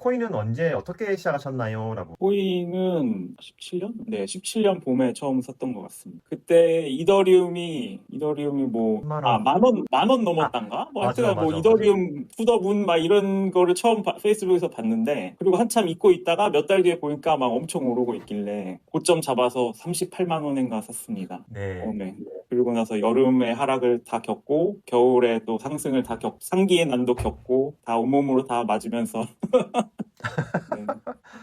코인은 언제 어떻게 시작하셨나요? 라고. 코인은 17년? 네, 17년 봄에 처음 샀던 것 같습니다. 그때 이더리움이 이더리움이 뭐 만 원. 아, 만 원, 만 원 넘었단가? 뭐 맞아, 하여튼 뭐 맞아, 이더리움 푸더문 막 이런 거를 처음 바- 페이스북에서 봤는데 그리고 한참 잊고 있다가 몇 달 뒤에 보니까 막 엄청 오르고 있길래 고점 잡아서 38만 원인가 샀습니다. 네. 처음에. 그리고 나서 여름에 하락을 다 겪고 겨울에 또 상승을 다 겪, 상기의 난도 겪고 다 온몸으로 다 맞으면서 네.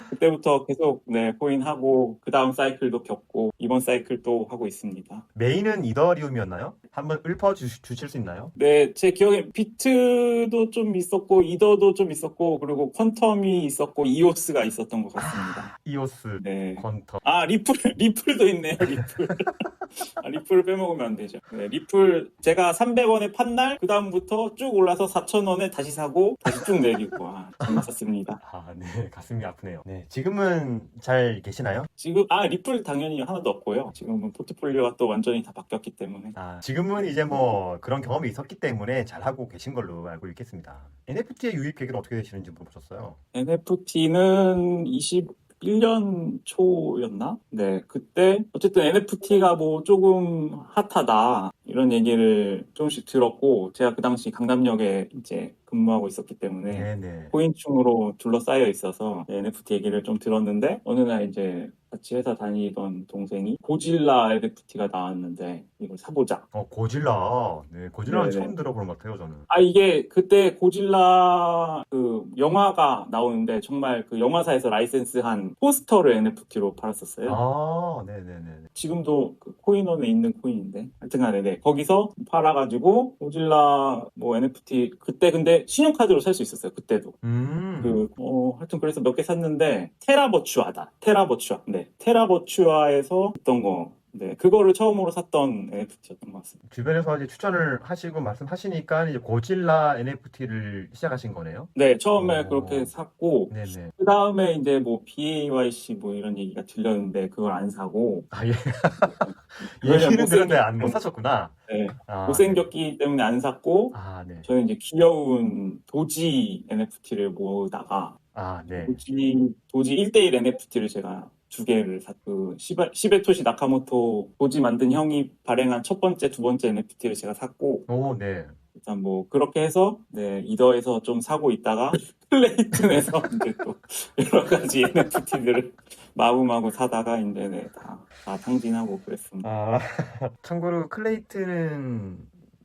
그때부터 계속 네 코인 하고 그 다음 사이클도 겪고 이번 사이클 또 하고 있습니다. 메인은 이더리움이었나요? 한번 읊어 주, 주실 수 있나요? 네, 제 기억에 비트도 좀 있었고 이더도 좀 있었고 그리고 퀀텀이 있었고 이오스가 있었던 것 같습니다. 이오스, 네. 퀀터. 아 리플 리플도 있네요 리플 아, 리플을 빼먹으면 안 되죠 네, 리플 제가 300원에 판 날 그 다음부터 쭉 올라서 4,000원에 다시 사고 다시 쭉 내리고 아, 재밌었습니다 아, 네. 가슴이 아프네요. 네. 지금은 잘 계시나요? 지금 아 리플 당연히 하나도 없고요 지금은 포트폴리오가 또 완전히 다 바뀌었기 때문에 아, 지금은 이제 뭐 그런 경험이 있었기 때문에 잘 하고 계신 걸로 알고 있겠습니다. NFT의 유입 계획은 어떻게 되시는지 물어보셨어요. NFT는 21년 초였나? 네, 그때 어쨌든 NFT가 뭐 조금 핫하다 이런 얘기를 조금씩 들었고 제가 그 당시 강남역에 이제 근무하고 있었기 때문에 네네. 코인충으로 둘러싸여 있어서 NFT 얘기를 좀 들었는데 어느 날 이제 같이 회사 다니던 동생이 고질라 NFT가 나왔는데 이걸 사보자. 어, 고질라. 네, 고질라는 네네. 처음 들어보는 것 같아요, 저는. 아 이게 그때 고질라 그 영화가 나오는데 정말 그 영화사에서 라이센스한 포스터를 NFT로 팔았었어요. 아, 네네네. 지금도 그 코인원에 있는 코인인데 하여튼간에 네 거기서 팔아가지고 고질라 뭐 NFT 그때 근데 신용카드로 살 수 있었어요 그때도 음. 그, 어, 하여튼 그래서 몇 개 샀는데, 테라버추아다. 테라버추아. 네. 테라버추아에서 했던 거. 네. 그거를 처음으로 샀던 NFT였던 것 같습니다. 주변에서 이제 추천을 하시고 말씀하시니까 이제 고질라 NFT를 시작하신 거네요. 네. 처음에 오. 그렇게 샀고, 네네. 그 다음에 이제 뭐 BAYC 뭐 이런 얘기가 들렸는데, 그걸 안 사고, 아, 예. 얘기는 들었는데 안못 사셨구나. 네. 아, 못생겼기 때문에 안 샀고, 아, 네. 저는 이제 귀여운 도지 NFT를 모으다가, 아, 네. 도지, 도지 1대1 NFT를 제가 두 개를 샀, 그, 시바, 시베토시 나카모토 도지 만든 형이 발행한 첫 번째, 두 번째 NFT를 제가 샀고, 오, 네. 일단 뭐, 그렇게 해서, 네, 이더에서 좀 사고 있다가, 플레이튼에서 이제 또, 여러 가지 NFT들을 마구마구 사다가, 이제, 네, 다, 다 탕진하고 그랬습니다. 아, 참고로 클레이트는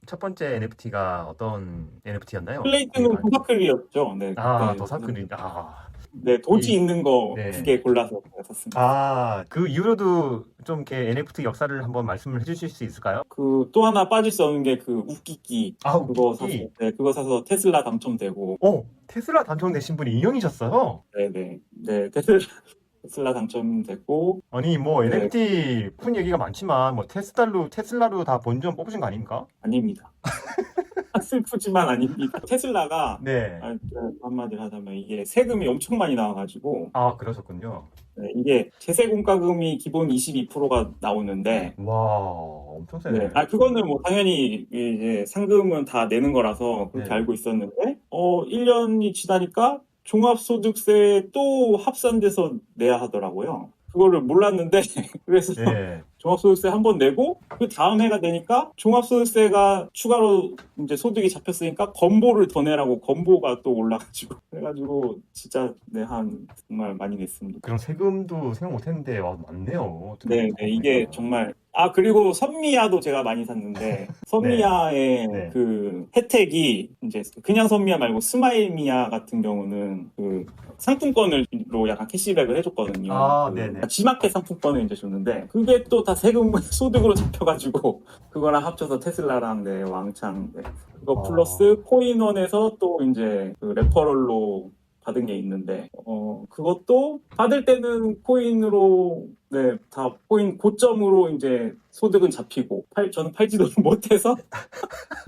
첫 번째 NFT가 어떤 NFT였나요? 플레이튼은 도사클이었죠. 네. 아, 그때 도사클이. 아. 네, 도지 이- 있는 거 네. 두 개 골라서 제가 샀습니다. 아, 그 이후로도 좀 이렇게 NFT 역사를 한번 말씀을 해주실 수 있을까요? 그, 또 하나 빠질 수 없는 게 그 웃기기. 아, 그거 사서, 웃기기. 네, 그거 사서 테슬라 당첨되고, 어, 테슬라 당첨되신 분이 인형이셨어요? 네네. 네, 테슬라, 테슬라 당첨됐고, 아니, 뭐, 네. NFT 푼 얘기가 많지만, 뭐, 테슬라로, 테슬라로 다 본전 뽑으신 거 아닙니까? 아닙니다. 슬프지만 아닙니다. 테슬라가, 네. 아, 그 한마디로 하자면 이게 세금이 엄청 많이 나와가지고, 아, 그러셨군요. 네, 이게 제세 공과금이 기본 22%가 나오는데, 와, 엄청 세네. 네, 아, 그거는 뭐 당연히 이제 상금은 다 내는 거라서 그렇게 네. 알고 있었는데, 어, 1년이 지나니까 종합소득세 또 합산돼서 내야 하더라고요. 그거를 몰랐는데, 그래서 네. 종합소득세 한 번 내고 그 다음 해가 되니까 종합소득세가 추가로 이제 소득이 잡혔으니까 건보를 더 내라고 건보가 또 올라가지고 그래가지고 진짜 네한 정말 많이 냈습니다. 그럼 세금도 생각 못 했는데, 와, 많네요. 네, 네 이게 정말 아 그리고 선미야도 제가 많이 샀는데 선미야의 네. 그 혜택이 이제 그냥 선미야 말고 스마일미야 같은 경우는 그 상품권을로 약간 캐시백을 해줬거든요. 아, 그 네네. G마켓 상품권을 이제 줬는데 그게 또 다 세금 소득으로 잡혀가지고 그거랑 합쳐서 테슬라랑 네 왕창 네. 그거 아. 플러스 코인원에서 또 이제 그 레퍼럴로 받은 게 있는데 어 그것도 받을 때는 코인으로 네다 코인 고점으로 이제 소득은 잡히고 팔 저는 팔지도 못해서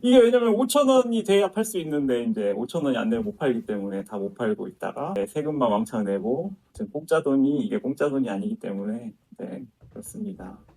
이게 왜냐면 5천 원이 돼야 팔 수 있는데 이제 5천 원이 안 되면 못 팔기 때문에 다 못 팔고 있다가 네, 세금만 왕창 내고 지금 공짜 돈이 이게 공짜 돈이 아니기 때문에 네 그렇습니다.